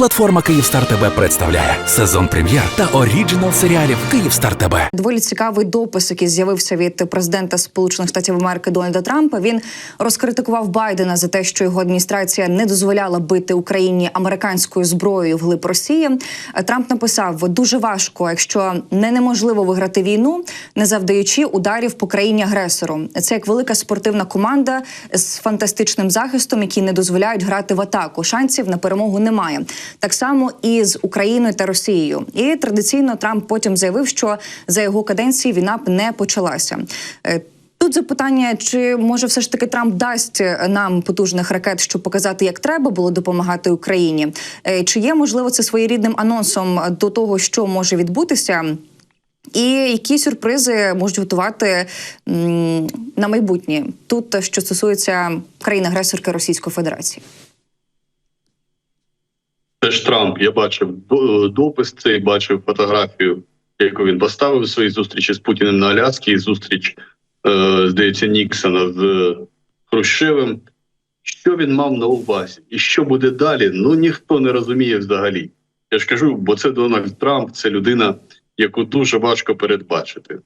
Платформа Київстар ТБ представляє сезон прем'єр та оріджинал серіалів Київстар ТБ. Доволі цікавий допис, який з'явився від президента Сполучених Штатів Америки Дональда Трампа. Він розкритикував Байдена за те, що його адміністрація не дозволяла бити Україні американською зброєю вглиб Росії. Трамп написав: дуже важко, якщо не неможливо виграти війну, не завдаючи ударів по країні агресору. Це як велика спортивна команда з фантастичним захистом, які не дозволяють грати в атаку. Шансів на перемогу немає. Так само і з Україною та Росією. І традиційно Трамп потім заявив, що за його каденції війна б не почалася. Е, Тут запитання, чи може все ж таки Трамп дасть нам потужних ракет, щоб показати, як треба було допомагати Україні? Е, Чи є можливо це своєрідним анонсом до того, що може відбутися? І які сюрпризи можуть готувати на майбутнє тут, що стосується країни-агресорки Російської Федерації? Це ж Трамп. Я бачив допис цей, бачив фотографію, яку він поставив у своїй зустрічі з Путіним на Аляскі, і зустріч, е, здається, Ніксона з Хрущевим. Що він мав на увазі? І що буде далі? Ну ніхто не розуміє взагалі. Я ж кажу, бо це Дональд Трамп, це людина, яку дуже важко передбачити.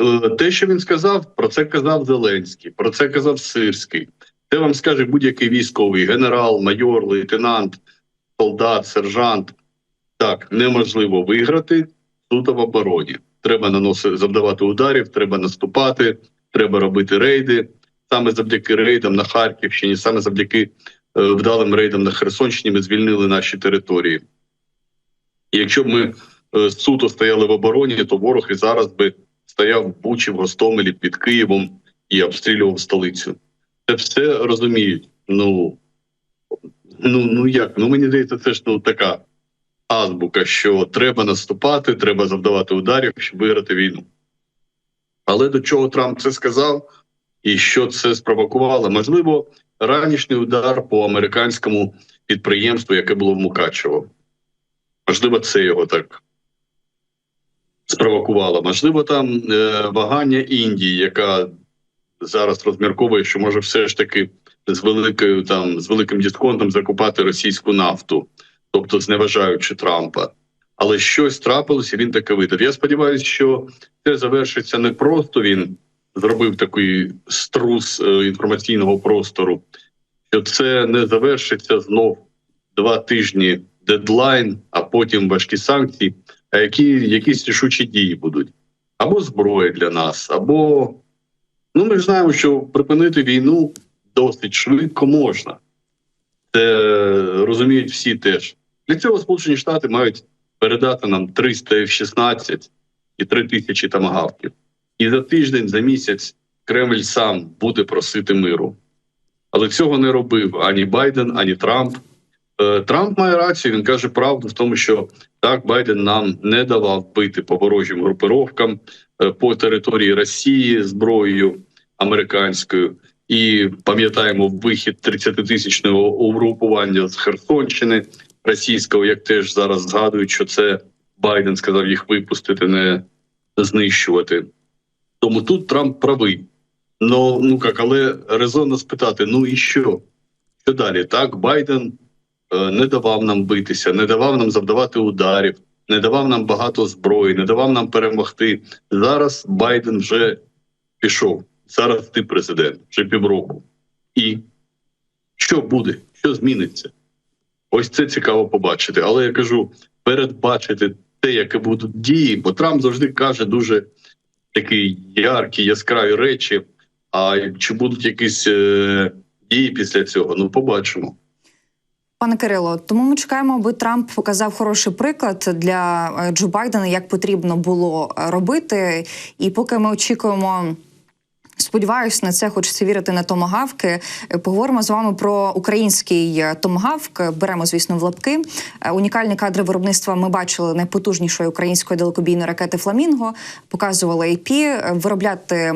Е, Те, що він сказав, про це казав Зеленський, про це казав Сирський. Це вам скаже будь-який військовий генерал, майор, лейтенант солдат, сержант. Так, неможливо виграти суто в обороні. Треба наносити завдавати ударів, треба наступати, треба робити рейди. Саме завдяки рейдам на Харківщині, саме завдяки е, вдалим рейдам на Херсонщині, ми звільнили наші території. Якщо б ми е, суто стояли в обороні, то ворог і зараз би стояв в Бучі, в Гостомелі під Києвом і обстрілював столицю. Це все розуміють. Ну ну ну як? Ну мені здається, це ж ну така азбука, що треба наступати, треба завдавати ударів, щоб виграти війну. Але до чого Трамп це сказав, і що це спровокувало? Можливо, ранішній удар по американському підприємству, яке було в Мукачево. Можливо, це його так спровокувало. Можливо, там е, вагання Індії, яка зараз розмірковує, що може все ж таки з великою там з великим дисконтом закупати російську нафту, тобто зневажаючи Трампа. Але щось трапилося, він таке видав. Я сподіваюся, що це завершиться не просто він зробив такий струс е, інформаційного простору, що це не завершиться знов два тижні дедлайн, а потім важкі санкції, а які якісь рішучі дії будуть або зброя для нас, або ну ми ж знаємо, що припинити війну досить швидко можна. Це розуміють всі теж. Для цього Сполучені Штати мають передати нам 300 F-16 і 3 тисячі тамагавків. І за тиждень, за місяць Кремль сам буде просити миру. Але цього не робив ані Байден, ані Трамп. Е, Трамп має рацію. Він каже правду в тому, що так Байден нам не давав бити по ворожим групировкам е, по території Росії зброєю американською. І пам'ятаємо вихід 30-тисячного угрупування з Херсонщини російського, як теж зараз згадують, що це Байден сказав їх випустити, не знищувати. Тому тут Трамп правий. Ну ну як, але резонно спитати: ну і що? Що далі? Так, Байден е, не давав нам битися, не давав нам завдавати ударів, не давав нам багато зброї, не давав нам перемогти. Зараз Байден вже пішов. Зараз ти президент вже півроку. І що буде? Що зміниться? Ось це цікаво побачити. Але я кажу, передбачити те, яке будуть дії, бо Трамп завжди каже дуже такі яркі, яскраві речі. А чи будуть якісь е, дії після цього? Ну, побачимо. Пане Кирило, тому ми чекаємо, аби Трамп показав хороший приклад для е, Джо Байдена, як потрібно було е, робити. І поки ми очікуємо. Сподіваюсь, на це хочеться вірити на томагавки. Е, Поговоримо з вами про український е, томагавк. Беремо, звісно, в лапки. Е, Унікальні кадри виробництва ми бачили найпотужнішої української далекобійної ракети Фламінго. Показували IP. Виробляти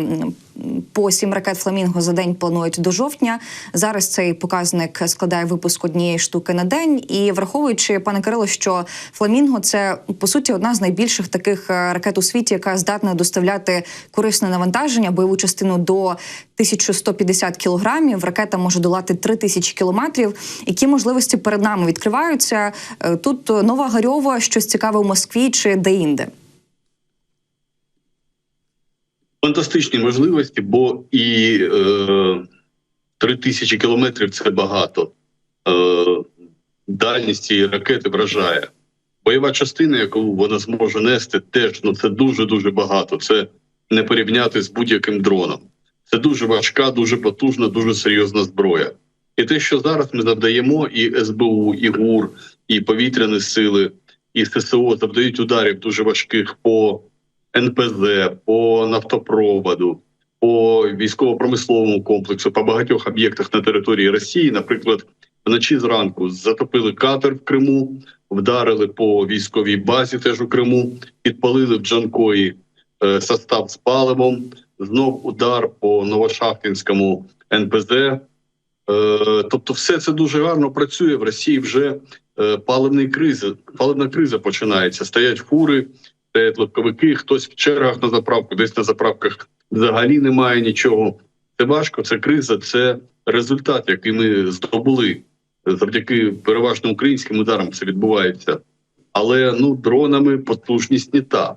по сім ракет Фламінго за день планують до жовтня. Зараз цей показник складає випуск однієї штуки на день. І враховуючи, пане Кирило, що Фламінго це по суті одна з найбільших таких е, ракет у світі, яка здатна доставляти корисне навантаження, бойову частину до 1150 кілограмів. Ракета може долати 3000 кілометрів. Які можливості перед нами відкриваються? Е, Тут нова Гарьова, щось цікаве у Москві чи де-інде? Фантастичні можливості, бо і е, 3 тисячі кілометрів це багато. Е, дальність цієї ракети вражає. Бойова частина, яку вона зможе нести, теж ну це дуже дуже багато. Це не порівняти з будь-яким дроном. Це дуже важка, дуже потужна, дуже серйозна зброя. І те, що зараз ми завдаємо, і СБУ, і ГУР, і повітряні сили, і ССО завдають ударів дуже важких по НПЗ, по нафтопроводу, по військово-промисловому комплексу, по багатьох об'єктах на території Росії. Наприклад, вночі зранку затопили катер в Криму, вдарили по військовій базі, теж у Криму, підпалили в Джанкої е, состав з паливом. Знов удар по Новошахтинському НПЗ. Е, тобто, все це дуже гарно працює. В Росії вже е, паливний криза, паливна криза починається. Стоять фури, стоять легковики, хтось в чергах на заправку, десь на заправках взагалі немає нічого. Це важко, це криза, це результат, який ми здобули завдяки переважно українським ударам. Це відбувається. Але ну дронами потужність не та.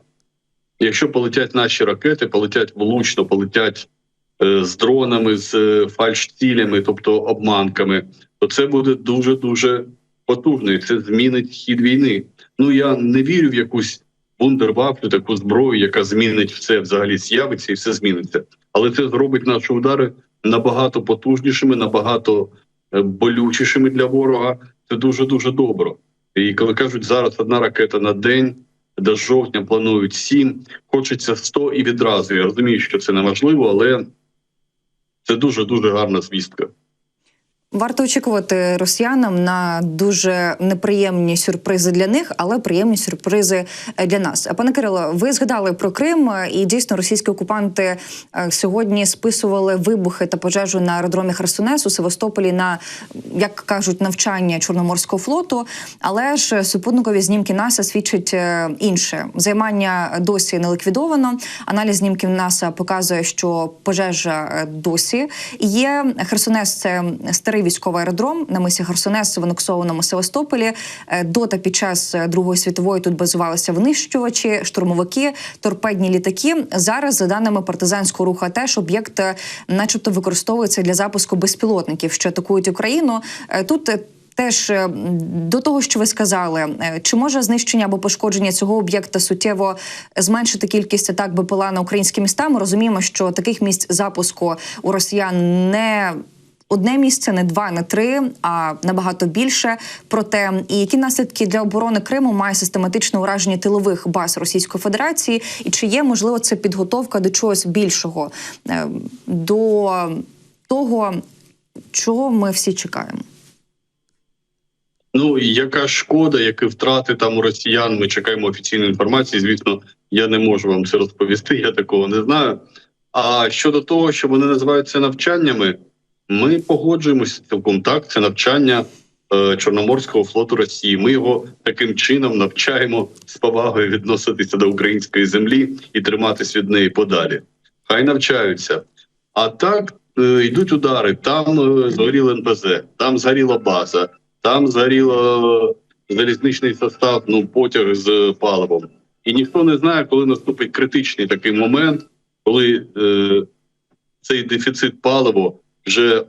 Якщо полетять наші ракети, полетять влучно, полетять е, з дронами, з е, фальш-цілями, тобто обманками, то це буде дуже дуже потужно. І це змінить хід війни. Ну я не вірю в якусь вундервафлю, таку зброю, яка змінить все взагалі з'явиться і все зміниться. Але це зробить наші удари набагато потужнішими, набагато е, болючішими для ворога. Це дуже дуже добре. І коли кажуть, зараз одна ракета на день. До жовтня планують сім, хочеться 100 і відразу. Я розумію, що це неможливо, але це дуже дуже гарна звістка. Варто очікувати росіянам на дуже неприємні сюрпризи для них, але приємні сюрпризи е, для нас. Пане Кирило, ви згадали про Крим, е, і дійсно російські окупанти е, сьогодні списували вибухи та пожежу на аеродромі Херсонес у Севастополі на як кажуть навчання Чорноморського флоту. Але ж супутникові знімки НАСА свідчать е, інше. Займання досі не ліквідовано. Аналіз знімків НАСА показує, що пожежа е, досі є. Херсонес це старий військовий аеродром на мисі Херсонес в анексованому Севастополі. Е, До та під час е, Другої світової тут базувалися винищувачі, штурмовики, торпедні літаки. Зараз, за даними партизанського руху, теж об'єкт, е, начебто, використовується для запуску безпілотників, що атакують Україну. Тут Теж до того, що ви сказали, чи може знищення або пошкодження цього об'єкта суттєво зменшити кількість атак БПЛА на українські міста? Ми розуміємо, що таких місць запуску у росіян не одне місце, не два, не три, а набагато більше. Проте, і які наслідки для оборони Криму має систематичне ураження тилових баз Російської Федерації, і чи є можливо це підготовка до чогось більшого, е, до того, чого ми всі чекаємо? Ну яка шкода, які втрати там у росіян? Ми чекаємо офіційної інформації. Звісно, я не можу вам це розповісти. Я такого не знаю. А щодо того, що вони називають це навчаннями, ми погоджуємося цілком так. Це навчання е, Чорноморського флоту Росії. Ми його таким чином навчаємо з повагою відноситися до української землі і триматись від неї подалі. Хай навчаються. А так е, йдуть удари. Там е, згоріли НПЗ, там згоріла база, там згоріло залізничний состав, ну потяг з паливом. І ніхто не знає, коли наступить критичний такий момент, коли е, цей дефіцит палива вже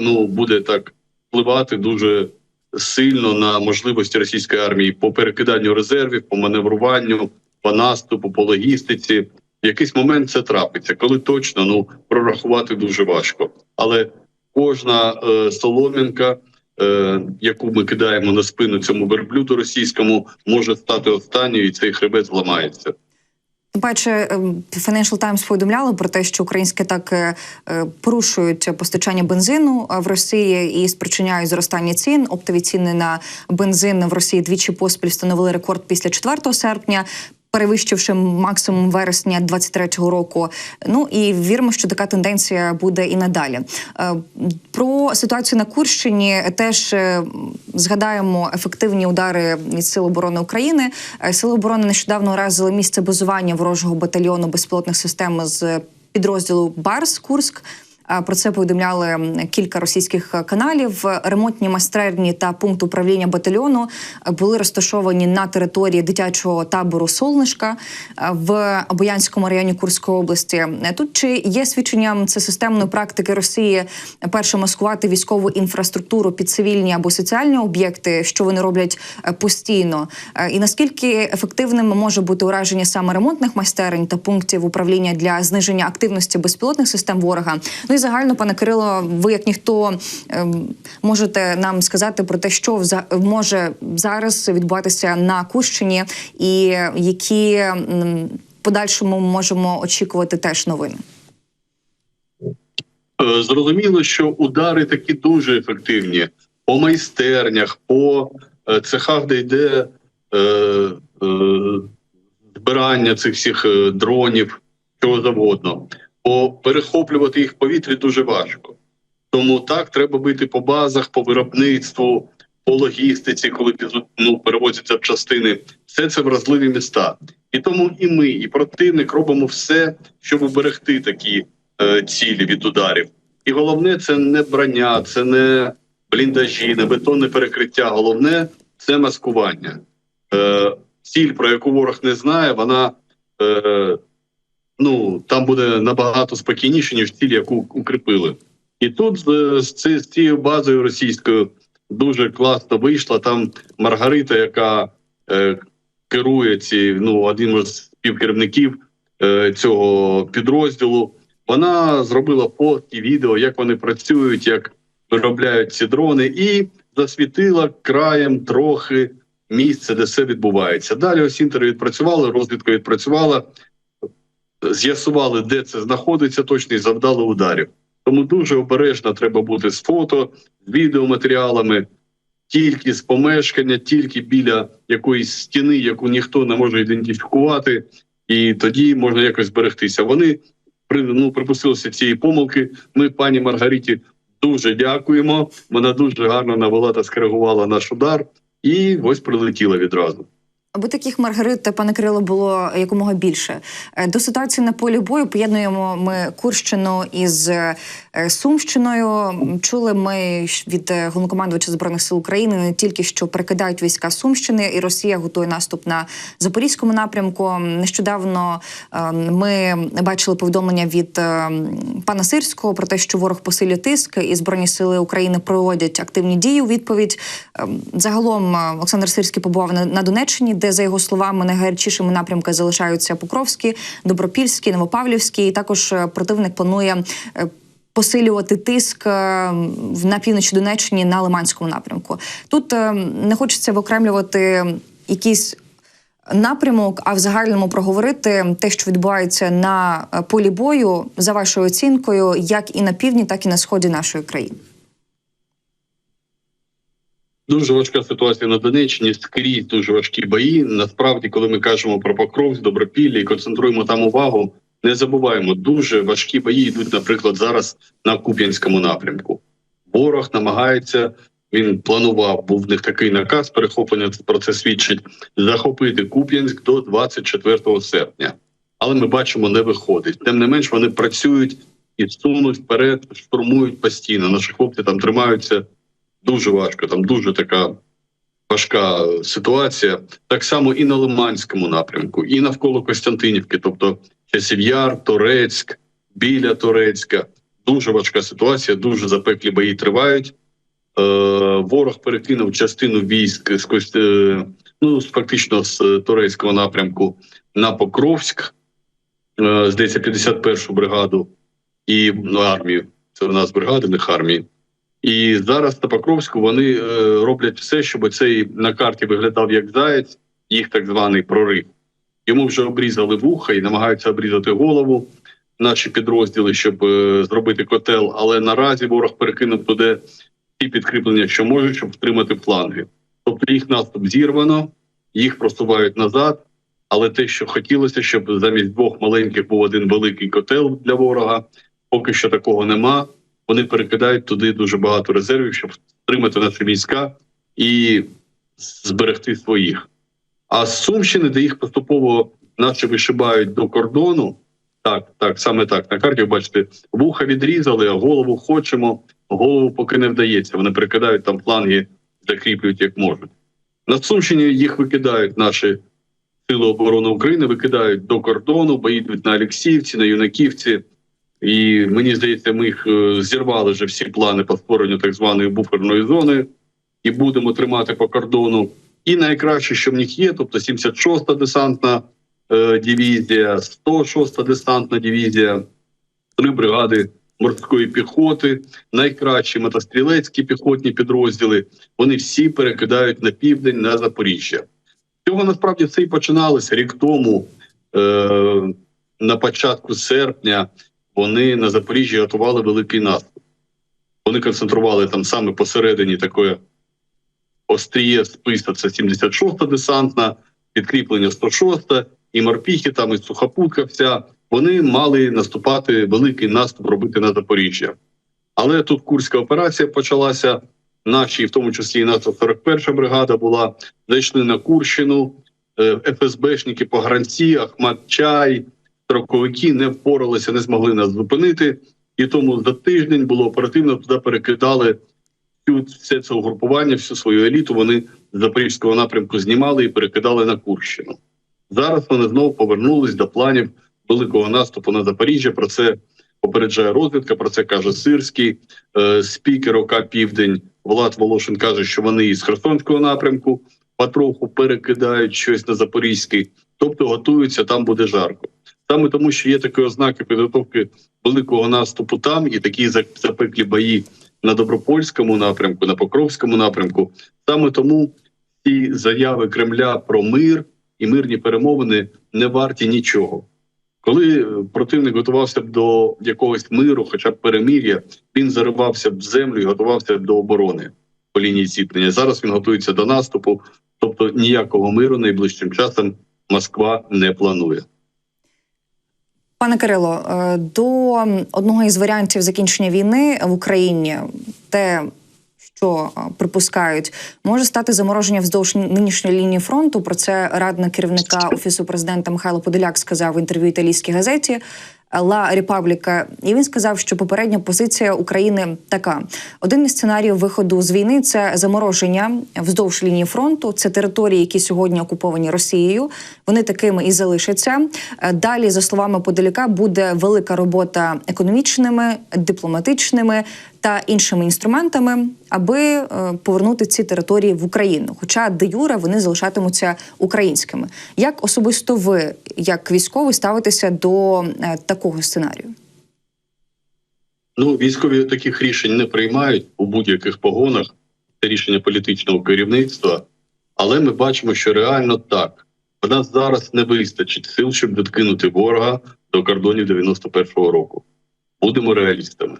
ну, буде так впливати дуже сильно на можливості російської армії по перекиданню резервів, по маневруванню, по наступу, по логістиці. В якийсь момент це трапиться, коли точно ну прорахувати дуже важко. Але кожна е, соломінка, е, яку ми кидаємо на спину цьому верблюду російському, може стати останньою, і цей хребет зламається. Паче ем, Financial Times повідомляло про те, що українські так е, е, порушують постачання бензину е, в Росії і спричиняють зростання цін. Оптові ціни на бензин в Росії двічі поспіль встановили рекорд після 4 серпня. Перевищивши максимум вересня 23-го року. Ну і віримо, що така тенденція буде і надалі. Е, Про ситуацію на Курщині теж е, згадаємо ефективні удари від Сил оборони України. Е, Сили оборони нещодавно уразили місце базування ворожого батальйону безпілотних систем з підрозділу Барс Курськ. А Про це повідомляли кілька російських е, каналів. Ремонтні майстерні та пункт управління батальйону е, були розташовані на території дитячого табору Солнишка е, в Обоянському районі Курської області. Е, Тут чи є свідченням це системної практики Росії е, перше маскувати військову інфраструктуру під цивільні або соціальні об'єкти, що вони роблять е, постійно? Е, І наскільки ефективним може бути ураження саме ремонтних майстерень та пунктів управління для зниження активності безпілотних систем ворога? Ну і загально, пане Кирило, ви як ніхто ем, можете нам сказати про те, що може зараз відбуватися на Кущині, і які подальшому можемо очікувати теж новини. Е, Зрозуміло, що удари такі дуже ефективні по майстернях, по е, цехах, де йде е, збирання цих всіх дронів, чого завгодно. Бо перехоплювати їх в повітрі дуже важко. Тому так треба бити по базах, по виробництву, по логістиці, коли ну, перевозяться частини. Все це вразливі міста. І тому і ми, і противник робимо все, щоб уберегти такі е, цілі від ударів. І головне це не броня, це не бліндажі, не бетонне перекриття. Головне це маскування. Е, ціль, про яку ворог не знає, вона е, ну там буде набагато спокійніше, ніж ціль, яку укріпили. І тут з, з, цією базою російською дуже класно вийшла. Там Маргарита, яка е, керує ці, ну один з співкерівників е, цього підрозділу. Вона зробила пост і відео, як вони працюють, як виробляють ці дрони, і засвітила краєм трохи місце, де все відбувається. Далі Осінтер відпрацювали, розвідка відпрацювала, з'ясували, де це знаходиться точно і завдали ударів. Тому дуже обережно треба бути з фото, з відеоматеріалами, тільки з помешкання, тільки біля якоїсь стіни, яку ніхто не може ідентифікувати, і тоді можна якось зберегтися. Вони при- ну, припустилися цієї помилки. Ми пані Маргариті дуже дякуємо. Вона дуже гарно навела та скоригувала наш удар, і ось прилетіла відразу. Аби таких Маргарит, пане Кирило, було якомога більше. Е, До ситуації на полі бою поєднуємо ми Курщину із е, Сумщиною. Чули ми від е, головнокомандувача збройних сил України не тільки що перекидають війська Сумщини, і Росія готує наступ на запорізькому напрямку. Нещодавно е, ми бачили повідомлення від е, пана Сирського про те, що ворог посилює тиск, і збройні сили України проводять активні дії у відповідь. Е, Загалом е, Олександр Сирський побував на, Донеччині, де за його словами найгарячішими напрямками залишаються Покровський, Добропільський, Новопавлівський. І також е, противник планує. Посилювати тиск е, на півночі Донеччині на Лиманському напрямку. Тут е, не хочеться виокремлювати якісь напрямок, а в загальному проговорити те, що відбувається на е, полі бою, за вашою оцінкою, як і на півдні, так і на сході нашої країни. Дуже важка ситуація на Донеччині, скрізь дуже важкі бої. Насправді, коли ми кажемо про Покровськ, Добропілля і концентруємо там увагу, не забуваємо, дуже важкі бої йдуть, наприклад, зараз на Куп'янському напрямку. Ворог намагається, він планував, був в них такий наказ перехоплення. Про це свідчить захопити Куп'янськ до 24 серпня. Але ми бачимо, не виходить. Тим не менш, вони працюють і сунуть вперед, штурмують постійно. Наші хлопці там тримаються дуже важко. Там дуже така важка ситуація. Так само і на Лиманському напрямку, і навколо Костянтинівки, тобто часів Яр, Торецьк, біля Торецька. Дуже важка ситуація, дуже запеклі бої тривають. Е, ворог перекинув частину військ з е, ну, фактично з Торецького напрямку на Покровськ, е, здається, 51-шу бригаду і ну, армію. Це у нас бригади, не армії. І зараз на Покровську вони е, роблять все, щоб цей на карті виглядав як заєць, їх так званий прорив. Йому вже обрізали вуха і намагаються обрізати голову наші підрозділи, щоб е, зробити котел. Але наразі ворог перекинув туди ті підкріплення, що можуть, щоб втримати фланги. Тобто їх наступ зірвано, їх просувають назад. Але те, що хотілося, щоб замість двох маленьких був один великий котел для ворога, поки що такого нема. Вони перекидають туди дуже багато резервів, щоб стримати наші війська і зберегти своїх. А з Сумщини, де їх поступово наші вишибають до кордону, так, так, саме так. На карті бачите, вуха відрізали, а голову хочемо. Голову поки не вдається. Вони перекидають там фланги, закріплюють як можуть. На Сумщині їх викидають наші сили оборони України, викидають до кордону, бої йдуть на Олексіївці, на Юнаківці. І мені здається, ми їх е, зірвали вже всі плани по створенню так званої буферної зони і будемо тримати по кордону. І найкраще, що в них є, тобто 76-та десантна е, дивізія, 106-та десантна дивізія, три бригади морської піхоти, найкращі мотострілецькі піхотні підрозділи. Вони всі перекидають на південь на Запоріжжя. Цього насправді це і починалося рік тому. Е, на початку серпня вони на Запоріжжі готували великий наступ. Вони концентрували там саме посередині такої остріє списа це 76-та десантна, підкріплення 106-та, і морпіхи, там і сухопутка вся. Вони мали наступати великий наступ робити на Запоріжжя. Але тут Курська операція почалася. Наші, в тому числі і наша 41 бригада, була зайшли на Курщину. е, ФСБшники, погранці, Ахмат Чай, строковики не впоралися, не змогли нас зупинити. І тому за тиждень було оперативно туди перекидали все це угрупування, всю свою еліту. Вони з запорізького напрямку знімали і перекидали на Курщину. Зараз вони знову повернулись до планів великого наступу на Запоріжжя. Про це попереджає розвідка. Про це каже Сирський, е, спікер ОК Південь Влад Волошин каже, що вони із Херсонського напрямку потроху перекидають щось на Запорізький, тобто готуються, там буде жарко. Саме тому, що є такі ознаки підготовки великого наступу там і такі запеклі бої на Добропольському напрямку, на Покровському напрямку. Саме тому ці заяви Кремля про мир і мирні перемовини не варті нічого. Коли е, противник готувався б до якогось миру, хоча б перемир'я, він заривався б в землю і готувався б до оборони по лінії зіткнення. Зараз він готується до наступу, тобто ніякого миру найближчим часом Москва не планує. Пане Кирило, е, до одного із варіантів закінчення війни в Україні, те, що е, припускають, може стати замороження вздовж нинішньої лінії фронту. Про це радник керівника офісу президента Михайло Подоляк сказав в інтерв'ю італійській газеті. Ла Репабліка, і він сказав, що попередня позиція України така: один із сценаріїв виходу з війни це замороження вздовж лінії фронту. Це території, які сьогодні окуповані Росією. Вони такими і залишаться. Далі, за словами Подоляка, буде велика робота економічними, дипломатичними та іншими інструментами, аби е, повернути ці території в Україну. Хоча де юре вони залишатимуться українськими. Як особисто ви, як військовий, ставитеся до е, такого сценарію? Ну, військові таких рішень не приймають у будь-яких погонах. Це рішення політичного керівництва. Але ми бачимо, що реально так. В нас зараз не вистачить сил, щоб відкинути ворога до кордонів 91-го року. Будемо реалістами.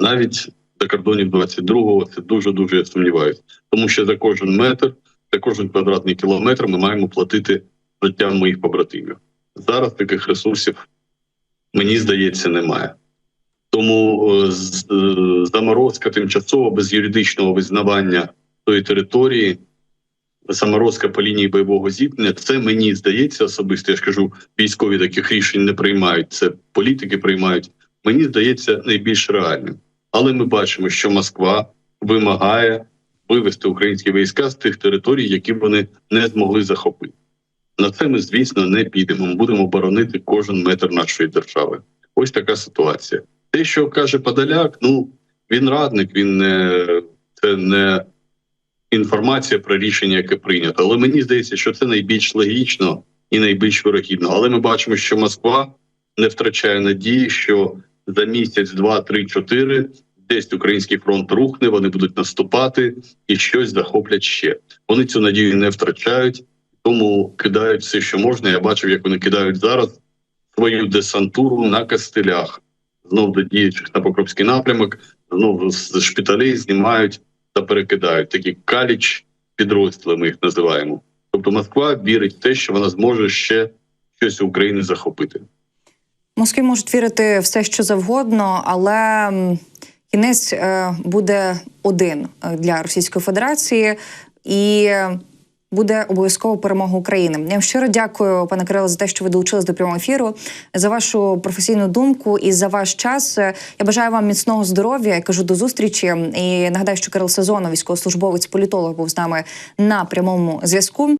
Навіть до кордонів 22-го це дуже дуже я сумніваюся. Тому що за кожен метр, за кожен квадратний кілометр ми маємо платити життям моїх побратимів. Зараз таких ресурсів, мені здається, немає. Тому е, е, заморозка тимчасово без юридичного визнавання тої території, заморозка по лінії бойового зіткнення, це мені здається особисто. Я ж кажу, військові таких рішень не приймають. Це політики приймають. Мені здається найбільш реальним. Але ми бачимо, що Москва вимагає вивести українські війська з тих територій, які вони не змогли захопити. На це ми, звісно, не підемо. Ми будемо боронити кожен метр нашої держави. Ось така ситуація. Те, що каже Подоляк, ну він радник, він не це не інформація про рішення, яке прийнято. Але мені здається, що це найбільш логічно і найбільш вирогідно. Але ми бачимо, що Москва не втрачає надії, що за місяць, два, три, чотири десь український фронт рухне, вони будуть наступати і щось захоплять ще. Вони цю надію не втрачають, тому кидають все, що можна. Я бачив, як вони кидають зараз свою десантуру на кастелях. Знов до діючих на Покровський напрямок, знову з шпиталей знімають та перекидають такі каліч підрозділи. Ми їх називаємо. Тобто Москва вірить в те, що вона зможе ще щось у України захопити. Москві можуть вірити все, що завгодно, але кінець е, буде один е, для Російської Федерації і. Буде обов'язково перемога України. Я вам щиро дякую, пане Кирило, за те, що ви долучились до прямого ефіру, за вашу професійну думку і за ваш час. Я бажаю вам міцного здоров'я. Я кажу до зустрічі. І нагадаю, що Кирил Сезонов, військовослужбовець, політолог, був з нами на прямому зв'язку.